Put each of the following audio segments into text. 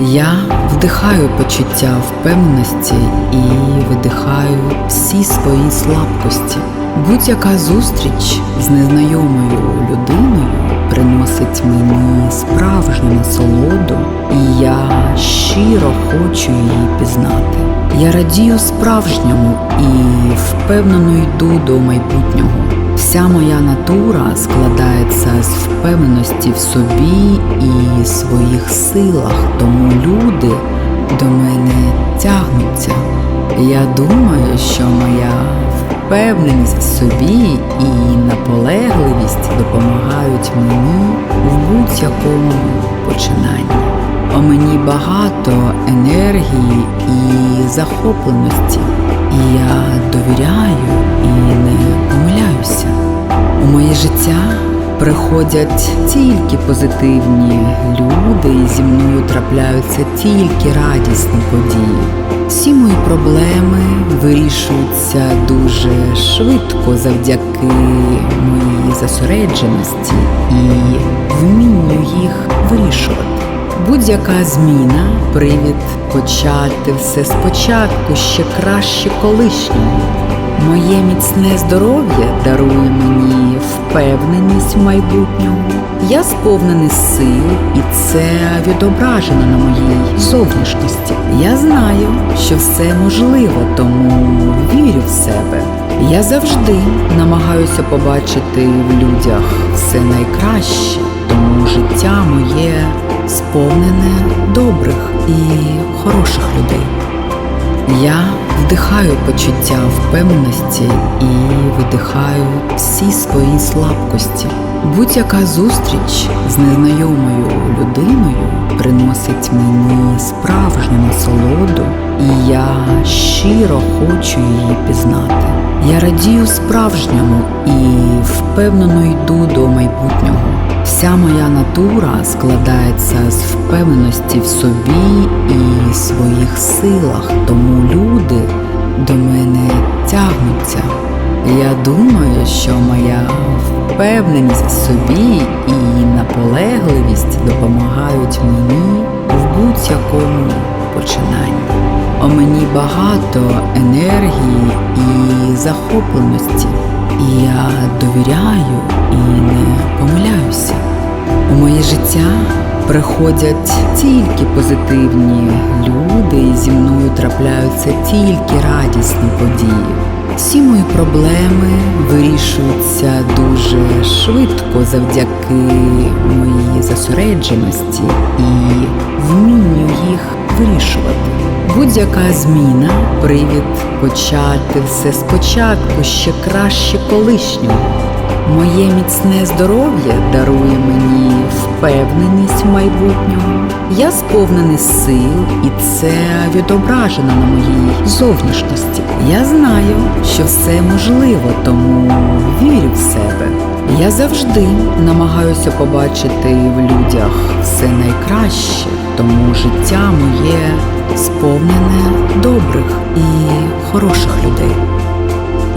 Я вдихаю почуття впевненості і видихаю всі свої слабкості. Будь-яка зустріч з незнайомою людиною приносить мені справжню насолоду, і я щиро хочу її пізнати. Я радію справжньому і впевнено йду до майбутнього. Вся моя натура складається з впевненості в собі і своїх силах, тому люди до мене тягнуться. Я думаю, що моя впевненість в собі і наполегливість допомагають мені в будь-якому починанні. У мені багато енергії і захопленості, і я довіряю і не життя приходять тільки позитивні люди, і зі мною трапляються тільки радісні події. Всі мої проблеми вирішуються дуже швидко завдяки моїй зосередженості і вмінню їх вирішувати. Будь-яка зміна привід почати все спочатку ще краще колишнього. Моє міцне здоров'я дарує мені впевненість в майбутньому. Я сповнений сил, і це відображено на моїй зовнішності. Я знаю, що все можливо, тому вірю в себе. Я завжди намагаюся побачити в людях все найкраще, тому життя моє сповнене добрих і хороших людей. Я вдихаю почуття впевненості і видихаю всі свої слабкості. Будь-яка зустріч з незнайомою людиною приносить мені справжню насолоду, і я щиро хочу її пізнати. Я радію справжньому і впевнено йду до майбутнього. Вся моя натура складається з впевненості в собі і своїх силах, тому люди до мене тягнуться. Я думаю, що моя впевненість в собі і наполегливість допомагають мені в будь-якому починанні. Мені багато енергії і захопленості, я довіряю і не помиляюся. У моє життя приходять тільки позитивні люди, і зі мною трапляються тільки радісні події. Всі мої проблеми вирішуються дуже швидко завдяки моїй зосередженості і вмінню їх вирішувати. Будь-яка зміна привід почати все спочатку ще краще колишнього. Моє міцне здоров'я дарує мені впевненість в майбутньому. Я сповнений сил, і це відображено на моїй зовнішності. Я знаю, що все можливо, тому вірю в себе. Я завжди намагаюся побачити в людях все найкраще, тому життя моє сповнене добрих і хороших людей.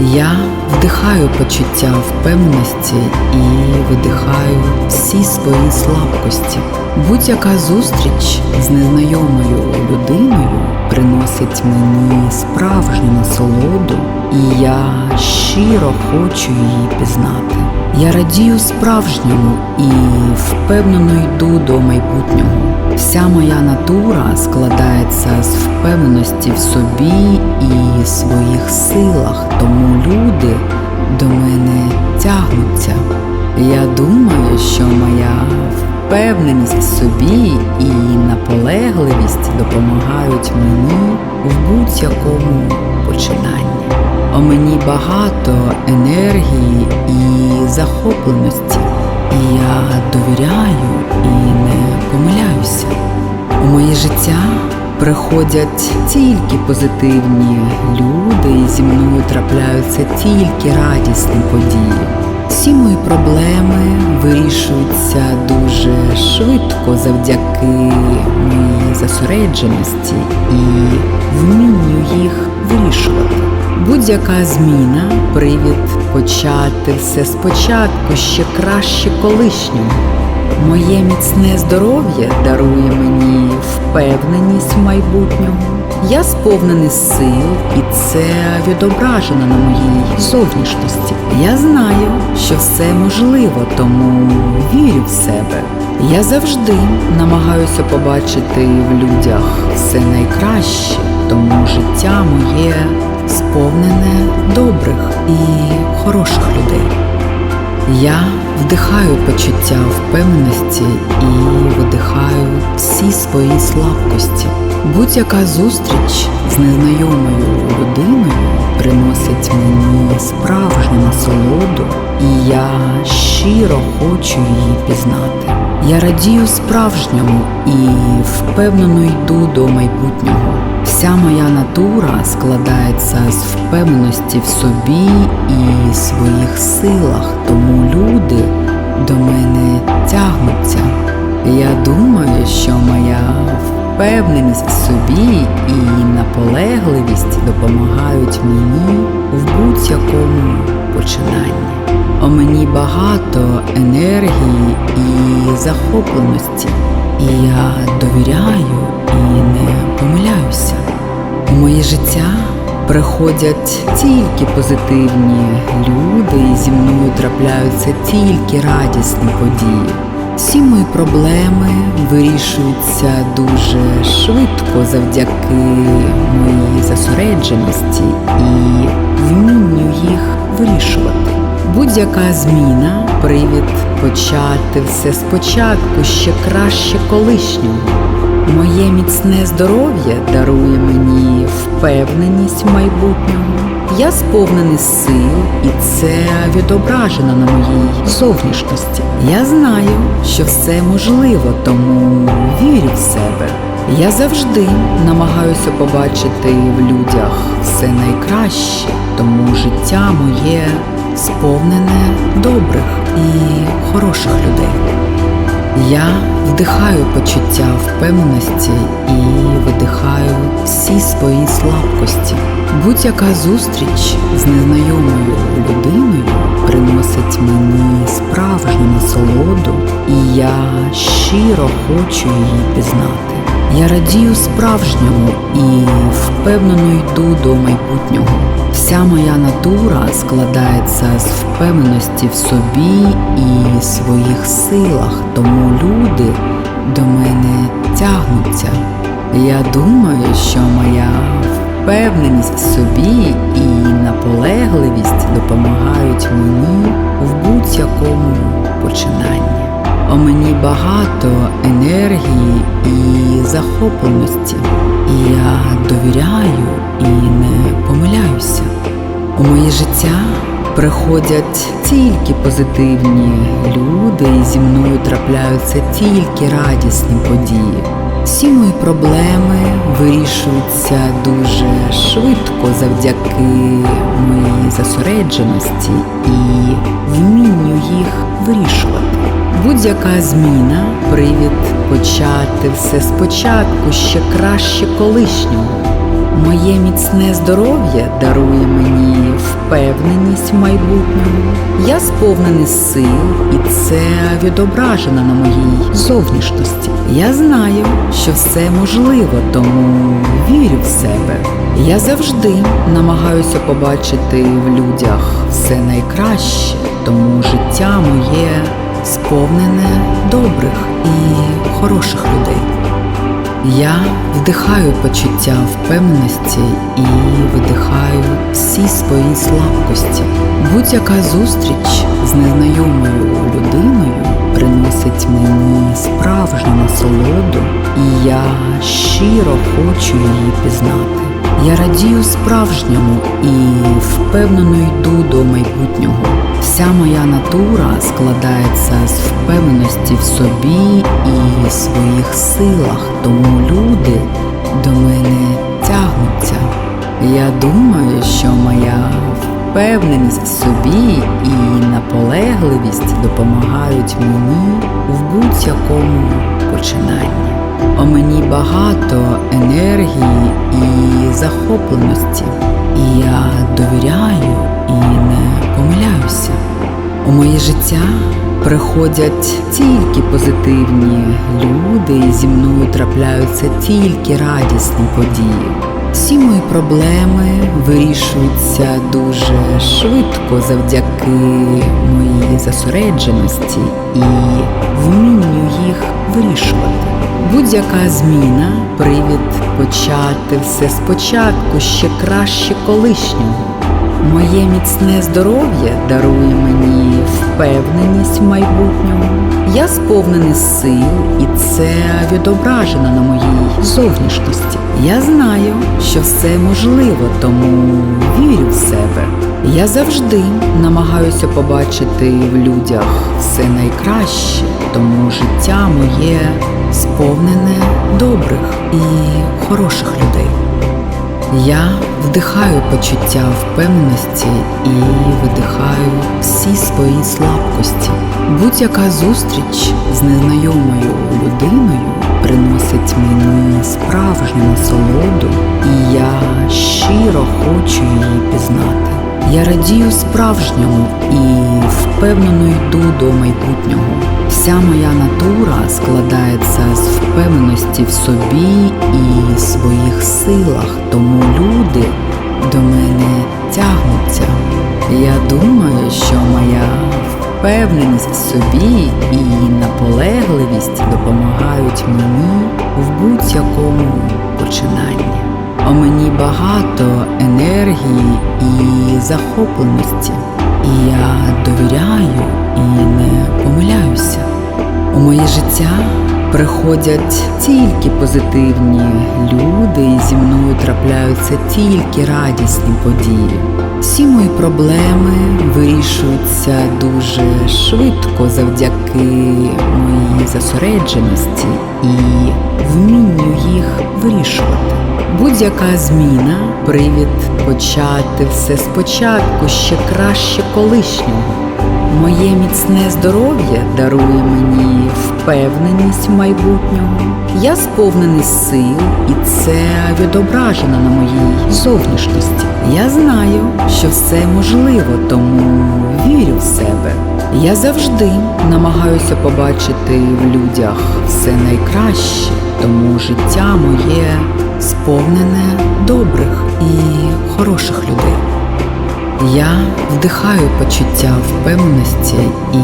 Я вдихаю почуття впевненості і видихаю всі свої слабкості. Будь-яка зустріч з незнайомою людиною приносить мені справжню насолоду, і я щиро хочу її пізнати. Я радію справжньому і впевнено йду до майбутнього. Вся моя натура складається з впевненості в собі і своїх силах, тому люди до мене тягнуться. Я думаю, що моя впевненість в собі і наполегливість допомагають мені в будь-якому починанні. Мені багато енергії і захопленості, і я довіряю і не помиляюся. У моє життя приходять тільки позитивні люди, і зі мною трапляються тільки радісні події. Всі мої проблеми вирішуються дуже швидко завдяки моїй зосередженості і вмінню їх вирішувати. Будь-яка зміна привід почати все спочатку ще краще колишнього. Моє міцне здоров'я дарує мені впевненість в майбутньому. Я сповнений сил, і це відображено на моїй зовнішності. Я знаю, що все можливо, тому вірю в себе. Я завжди намагаюся побачити в людях все найкраще, тому життя моє сповнене добрих і хороших людей. Я вдихаю почуття впевненості і видихаю всі свої слабкості. Будь-яка зустріч з незнайомою людиною приносить мені справжню насолоду, і я щиро хочу її пізнати. Я радію справжньому і впевнено йду до майбутнього. Вся моя натура складається з впевненості в собі і своїх силах, тому люди до мене тягнуться. Я думаю, що моя впевненість в собі і наполегливість допомагають мені в будь-якому починанні. У мені багато енергії і захопленості, і я довіряю і не помиляюся. У моє життя приходять тільки позитивні люди, і зі мною трапляються тільки радісні події. Всі мої проблеми вирішуються дуже швидко завдяки моїй зосередженості і вмінню їх вирішувати. Будь-яка зміна привід почати все спочатку ще краще колишнього. Моє міцне здоров'я дарує мені впевненість в майбутньому. Я сповнений сил, і це відображено на моїй зовнішності. Я знаю, що все можливо, тому вірю в себе. Я завжди намагаюся побачити в людях все найкраще, тому життя моє сповнене добрих і хороших людей. Я вдихаю почуття впевненості і видихаю всі свої слабкості. Будь-яка зустріч з незнайомою людиною приносить мені справжню насолоду, і я щиро хочу її пізнати. Я радію справжньому і впевнено йду до майбутнього. Вся моя натура складається з впевненості в собі і своїх силах, тому люди до мене тягнуться. Я думаю, що моя впевненість в собі і наполегливість допомагають мені в будь-якому починанні. У мені багато енергії і захопленості, і я довіряю і не помиляюся. У моє життя приходять тільки позитивні люди, і зі мною трапляються тільки радісні події. Всі мої проблеми вирішуються дуже швидко завдяки моїй зосередженості і вмінню їх вирішувати. Будь-яка зміна привід почати все спочатку ще краще колишнього. Моє міцне здоров'я дарує мені впевненість в майбутньому. Я сповнений сил, і це відображено на моїй зовнішності. Я знаю, що все можливо, тому вірю в себе. Я завжди намагаюся побачити в людях все найкраще, тому життя моє сповнене добрих і хороших людей. Я вдихаю почуття впевненості і видихаю всі свої слабкості. Будь-яка зустріч з незнайомою людиною приносить мені справжню насолоду, і я щиро хочу її пізнати. Я радію справжньому і впевнено йду до майбутнього. Вся моя натура складається з впевненості в собі і своїх силах, тому люди до мене тягнуться. Я думаю, що моя впевненість в собі і наполегливість допомагають мені в будь-якому починанні. У мені багато енергії і захопленості, і я довіряю і не помиляюся. У моє життя приходять тільки позитивні люди, і зі мною трапляються тільки радісні події. Всі мої проблеми вирішуються дуже швидко завдяки моїй засередженості і вмінню їх вирішувати. Будь-яка зміна привід почати все спочатку ще краще колишнього. Моє міцне здоров'я дарує мені впевненість в майбутньому. Я сповнений сил, і це відображено на моїй зовнішності. Я знаю, що все можливо, тому вірю в себе. Я завжди намагаюся побачити в людях все найкраще, тому життя моє сповнене добрих і хороших людей. Я вдихаю почуття впевненості і видихаю всі свої слабкості. Будь-яка зустріч з незнайомою людиною приносить мені справжню насолоду, і я щиро хочу її пізнати. Я радію справжньому і впевнено йду до майбутнього. Вся моя натура складається з впевненості в собі і своїх силах, тому люди до мене тягнуться. Я думаю, що моя впевненість в собі і наполегливість допомагають мені в будь-якому починанні. У мені багато енергії і захопленості, я довіряю і не помиляюся. У моє життя приходять тільки позитивні люди, і зі мною трапляються тільки радісні події. Всі мої проблеми вирішуються дуже швидко завдяки моїй засередженості і вмінню їх вирішувати. Будь-яка зміна привід почати все спочатку ще краще колишнього. Моє міцне здоров'я дарує мені впевненість в майбутньому. Я сповнений сил, і це відображено на моїй зовнішності. Я знаю, що все можливо, тому вірю в себе. Я завжди намагаюся побачити в людях все найкраще, тому життя моє сповнене добрих і хороших людей. Я вдихаю почуття впевненості і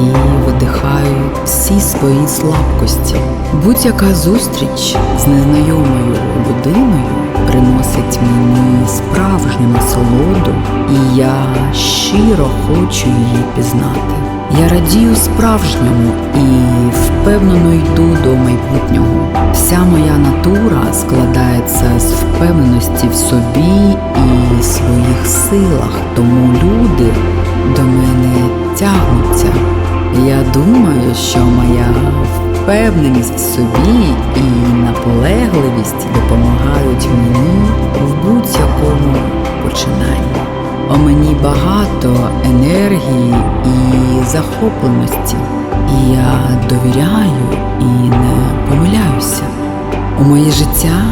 видихаю всі свої слабкості. Будь-яка зустріч з незнайомою людиною приносить мені справжню насолоду, і я щиро хочу її пізнати. Я радію справжньому і впевнено йду до майбутнього. Вся моя натура складається з впевненості в собі і своїх силах, тому люди до мене тягнуться. Я думаю, що моя впевненість в собі і наполегливість допомагають мені в будь-якому починанні. У мені багато енергії і захопленості, і я довіряю і не помиляюся. У моє життя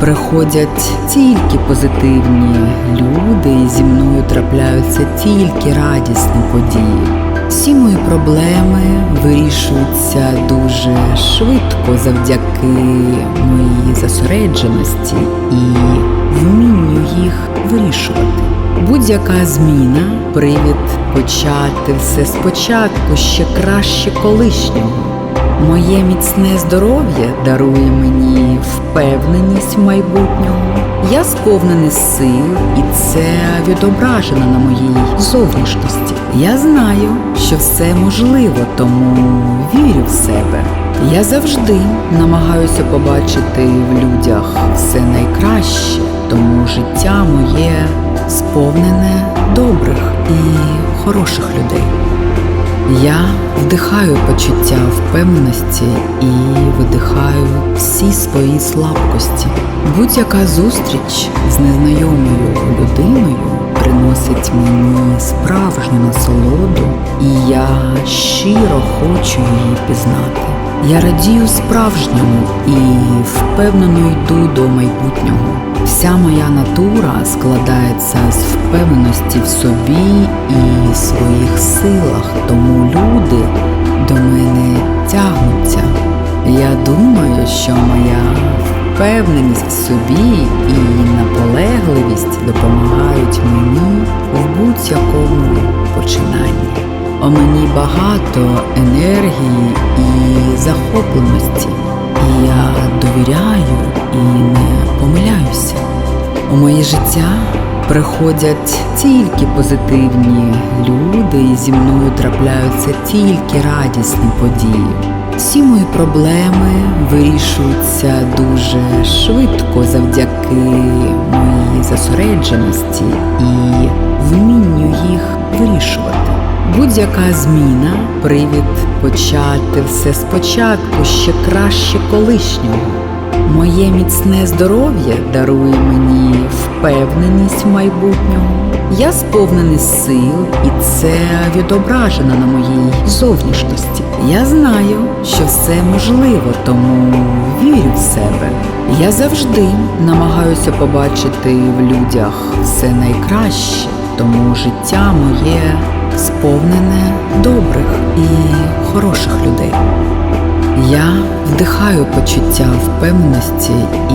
приходять тільки позитивні люди, і зі мною трапляються тільки радісні події. Всі мої проблеми вирішуються дуже швидко завдяки моїй засередженості і вмінню їх вирішувати. Будь-яка зміна привід почати все спочатку ще краще колишнього. Моє міцне здоров'я дарує мені впевненість в майбутньому. Я сповнений сил, і це відображено на моїй зовнішності. Я знаю, що все можливо, тому вірю в себе. Я завжди намагаюся побачити в людях все найкраще, тому життя моє сповнене добрих і хороших людей. Я вдихаю почуття впевненості і видихаю всі свої слабкості. Будь-яка зустріч з незнайомою людиною приносить мені справжню насолоду, і я щиро хочу її пізнати. Я радію справжньому і впевнено йду до майбутнього. Вся моя натура складається з впевненості в собі і своїх силах, тому люди до мене тягнуться. Я думаю, що моя впевненість в собі і наполегливість допомагають мені в будь-якому починанні. У мені багато енергії і захопленості, і я довіряю і не помиляюся. У моє життя приходять тільки позитивні люди, і зі мною трапляються тільки радісні події. Всі мої проблеми вирішуються дуже швидко завдяки моїй зосередженості і вмінню їх вирішувати. Будь-яка зміна привід почати все спочатку ще краще колишнього. Моє міцне здоров'я дарує мені впевненість в майбутнього. Я сповнений сил, і це відображено на моїй зовнішності. Я знаю, що все можливо, тому вірю в себе. Я завжди намагаюся побачити в людях все найкраще, тому життя моє сповнене добрих і хороших людей. Я вдихаю почуття впевненості і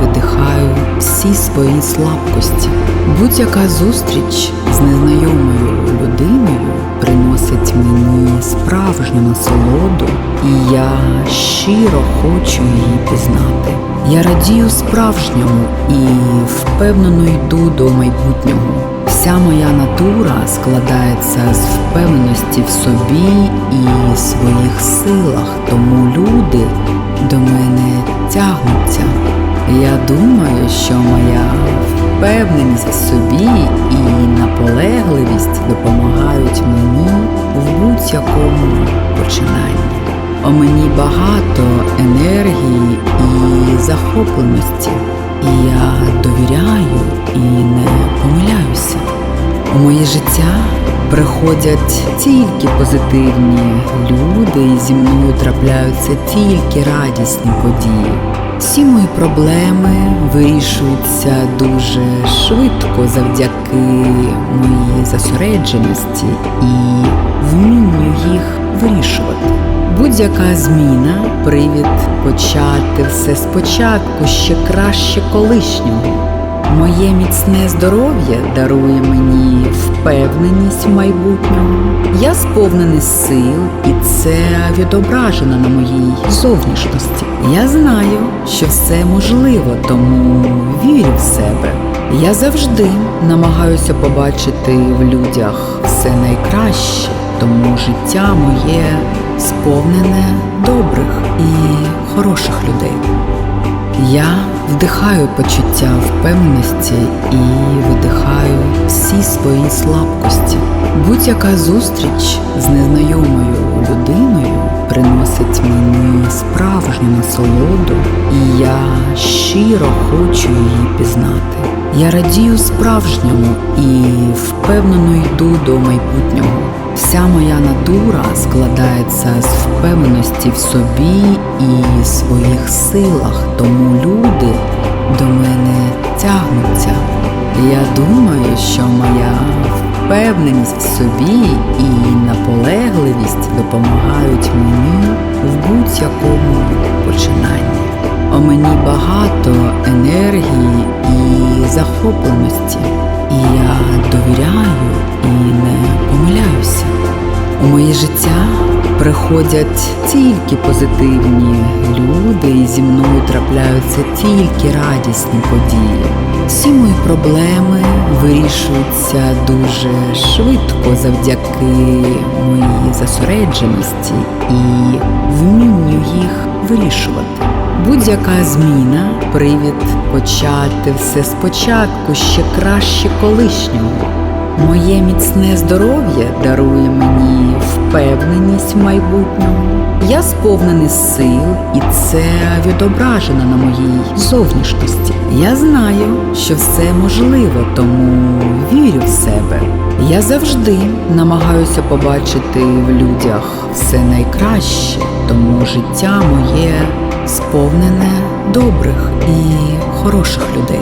видихаю всі свої слабкості. Будь-яка зустріч з незнайомою людиною приносить мені справжню насолоду, і я щиро хочу її пізнати. Я радію справжньому і впевнено йду до майбутнього. Вся моя натура складається з впевненості в собі і своїх силах, тому люди до мене тягнуться. Я думаю, що моя впевненість в собі і наполегливість допомагають мені в будь-якому починанні. У мені багато енергії і захопленості, я довіряю і не помиляюся. У моє життя приходять тільки позитивні люди, і зі мною трапляються тільки радісні події. Всі мої проблеми вирішуються дуже швидко завдяки моїй зосередженості і вмінню їх вирішувати. Будь-яка зміна привід почати все спочатку ще краще колишнього. Моє міцне здоров'я дарує мені впевненість в майбутньому. Я сповнений сил, і це відображено на моїй зовнішності. Я знаю, що все можливо, тому вірю в себе. Я завжди намагаюся побачити в людях все найкраще, тому життя моє сповнене добрих і хороших людей. Я вдихаю почуття впевненості і видихаю всі свої слабкості. Будь-яка зустріч з незнайомою людиною приносить мені справжню насолоду, і я щиро хочу її пізнати. Я радію справжньому і впевнено йду до майбутнього. Вся моя натура складається з впевненості в собі і своїх силах, тому люди до мене тягнуться. Я думаю, що моя впевненість в собі і наполегливість допомагають мені в будь-якому починанні. У мені багато енергії і захопленості, я довіряю і не помиляюся. У моє життя приходять тільки позитивні люди, і зі мною трапляються тільки радісні події. Всі мої проблеми вирішуються дуже швидко завдяки моїй зосередженості і вмінню їх вирішувати. Будь-яка зміна привід почати все спочатку ще краще колишнього. Моє міцне здоров'я дарує мені впевненість в майбутньому. Я сповнений сил, і це відображено на моїй зовнішності. Я знаю, що все можливо, тому вірю в себе. Я завжди намагаюся побачити в людях все найкраще, тому життя моє сповнене добрих і хороших людей.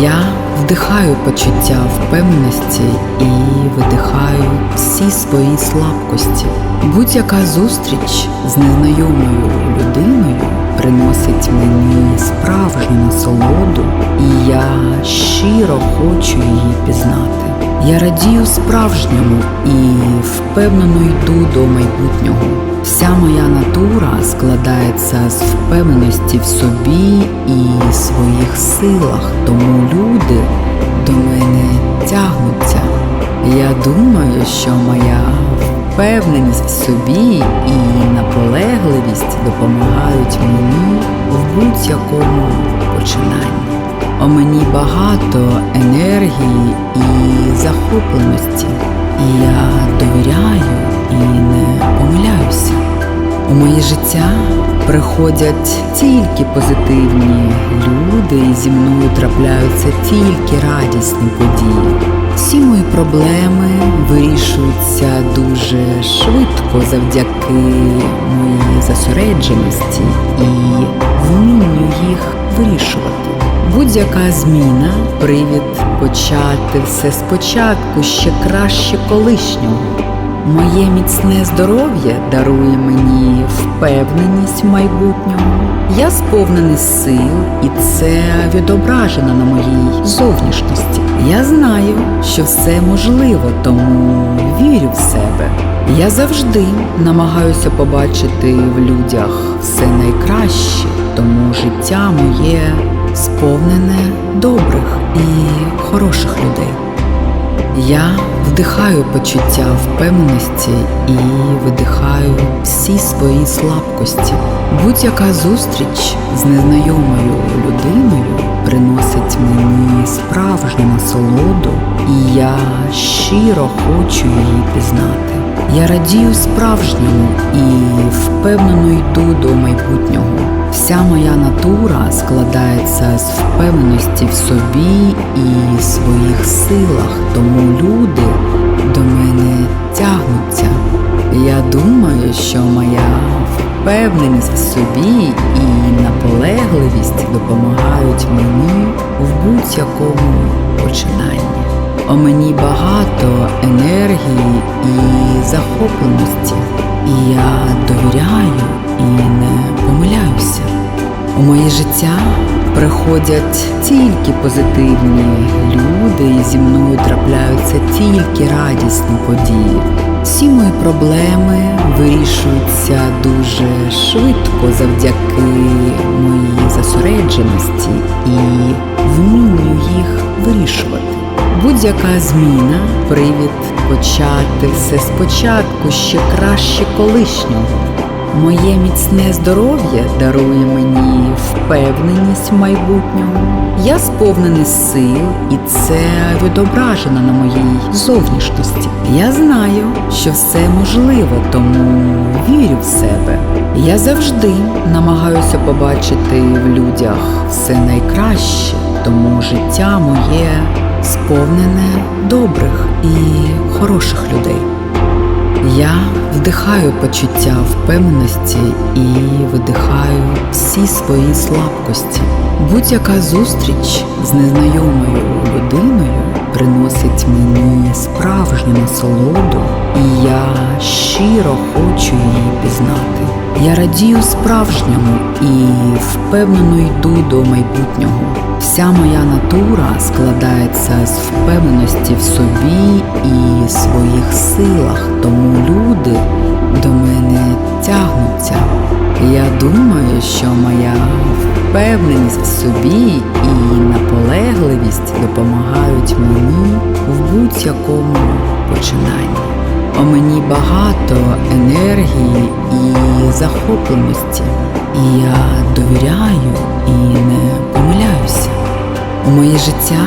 Я вдихаю почуття впевненості і видихаю всі свої слабкості. Будь-яка зустріч з незнайомою людиною приносить мені справжню насолоду, і я щиро хочу її пізнати. Я радію справжньому і впевнено йду до майбутнього. Вся моя натура складається з впевненості в собі і своїх силах, тому люди до мене тягнуться. Я думаю, що моя впевненість в собі і наполегливість допомагають мені в будь-якому починанні. У мені багато енергії і захопленості, я довіряю і не помиляюся. У моє життя приходять тільки позитивні люди, і зі мною трапляються тільки радісні події. Всі мої проблеми вирішуються дуже швидко завдяки моїй зосередженості і вмінню їх вирішувати. Будь-яка зміна привід почати все спочатку ще краще колишнього. Моє міцне здоров'я дарує мені впевненість в майбутньому. Я сповнений сил, і це відображено на моїй зовнішності. Я знаю, що все можливо, тому вірю в себе. Я завжди намагаюся побачити в людях все найкраще, тому життя моє сповнене добрих і хороших людей. Я вдихаю почуття впевненості і видихаю всі свої слабкості. Будь-яка зустріч з незнайомою людиною приносить мені справжню насолоду, і я щиро хочу її пізнати. Я радію справжньому і впевнено йду до майбутнього. Вся моя натура складається з впевненості в собі і своїх силах, тому люди до мене тягнуться. Я думаю, що моя впевненість в собі і наполегливість допомагають мені в будь-якому починанні. У мені багато енергії і захопленості, і я довіряю і не помиляюся. У моє життя приходять тільки позитивні люди, і зі мною трапляються тільки радісні події. Всі мої проблеми вирішуються дуже швидко завдяки моїй зосередженості і вмінню їх вирішувати. Будь-яка зміна привід почати все спочатку ще краще колишнього. Моє міцне здоров'я дарує мені впевненість в майбутньому. Я сповнений сил, і це відображено на моїй зовнішності. Я знаю, що все можливо, тому вірю в себе. Я завжди намагаюся побачити в людях все найкраще, тому життя моє сповнене добрих і хороших людей. Я вдихаю почуття впевненості і видихаю всі свої слабкості. Будь-яка зустріч з незнайомою людиною приносить мені справжню насолоду, і я щиро хочу її пізнати. Я радію справжньому і впевнено йду до майбутнього. Вся моя натура складається з впевненості в собі і своїх силах, тому люди до мене тягнуться. Я думаю, що моя впевненість в собі і наполегливість допомагають мені в будь-якому починанні. У мені багато енергії і захопленості, і я довіряю і не помиляюся. У моє життя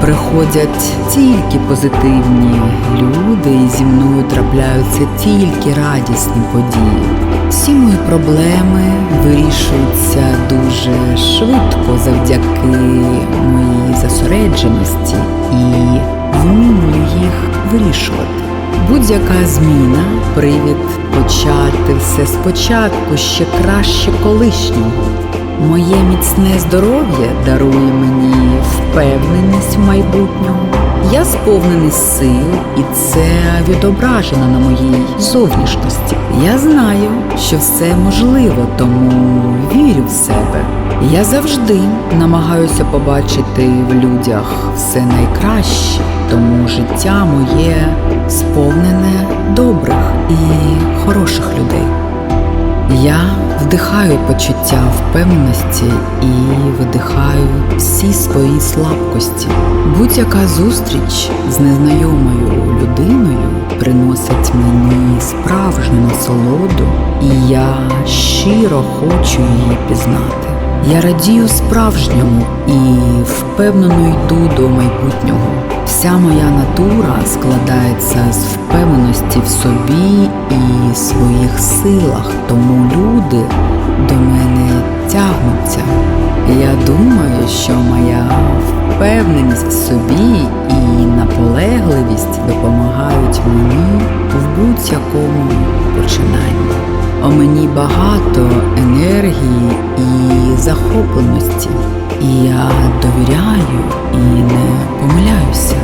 приходять тільки позитивні люди, і зі мною трапляються тільки радісні події. Всі мої проблеми вирішуються дуже швидко завдяки моїй зосередженості і вмінню їх вирішувати. Будь-яка зміна привід почати все спочатку ще краще колишнього. Моє міцне здоров'я дарує мені впевненість в майбутньому. Я сповнений сил, і це відображено на моїй зовнішності. Я знаю, що все можливо, тому вірю в себе. Я завжди намагаюся побачити в людях все найкраще, тому життя моє сповнене добрих і хороших людей. Я вдихаю почуття впевненості і видихаю всі свої слабкості. Будь-яка зустріч з незнайомою людиною приносить мені справжню насолоду, і я щиро хочу її пізнати. Я радію справжньому і впевнено йду до майбутнього. Вся моя натура складається з впевненості в собі і своїх силах, тому люди до мене тягнуться. Я думаю, що моя впевненість в собі і наполегливість допомагають мені в будь-якому починанні. У мені багато енергії і захопленості, і я довіряю і не помиляюся.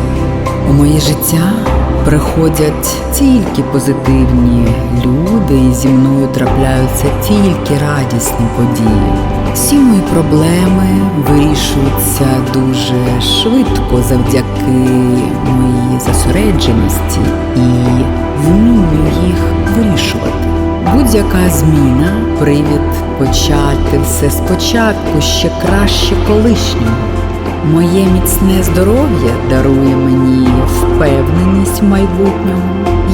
У моє життя приходять тільки позитивні люди, і зі мною трапляються тільки радісні події. Всі мої проблеми вирішуються дуже швидко завдяки моїй зосередженості і вмінню їх вирішувати. Будь-яка зміна привід почати все спочатку ще краще колишнього. Моє міцне здоров'я дарує мені впевненість в майбутньому.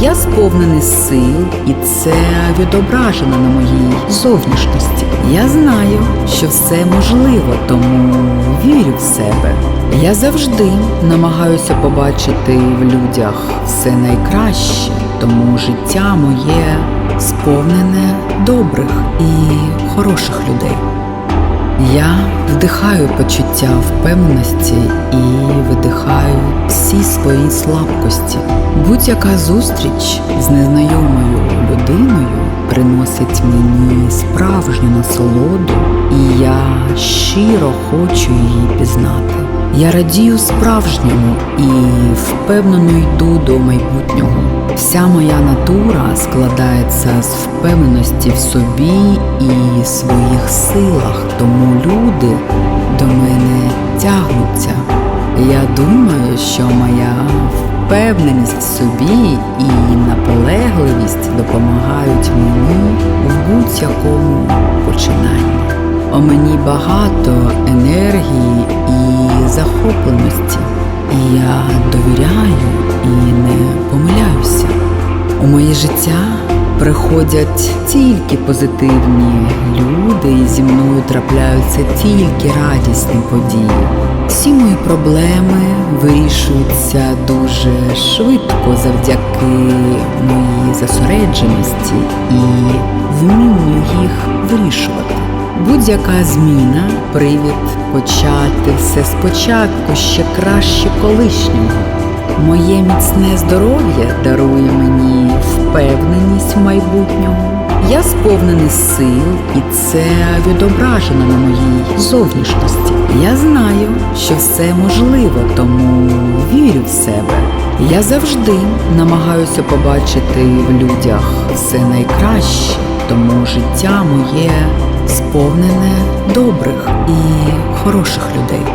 Я сповнений сил, і це відображено на моїй зовнішності. Я знаю, що все можливо, тому вірю в себе. Я завжди намагаюся побачити в людях все найкраще, тому життя моє сповнене добрих і хороших людей. Я вдихаю почуття впевненості і видихаю всі свої слабкості. Будь-яка зустріч з незнайомою людиною приносить мені справжню насолоду, і я щиро хочу її пізнати. Я радію справжньому і впевнено йду до майбутнього. Вся моя натура складається з впевненості в собі і своїх силах, тому люди до мене тягнуться. Я думаю, що моя впевненість в собі і наполегливість допомагають мені в будь-якому починанні. У мені багато енергії і захопленості, і я довіряю і не помиляюся. У моє життя приходять тільки позитивні люди, і зі мною трапляються тільки радісні події. Всі мої проблеми вирішуються дуже швидко завдяки моїй зосередженості і вмінню їх вирішувати. Будь-яка зміна привід почати все спочатку ще краще колишнього. Моє міцне здоров'я дарує мені впевненість в майбутньому. Я сповнений сил, і це відображено на моїй зовнішності. Я знаю, що все можливо, тому вірю в себе. Я завжди намагаюся побачити в людях все найкраще, тому життя моє сповнене добрих і хороших людей.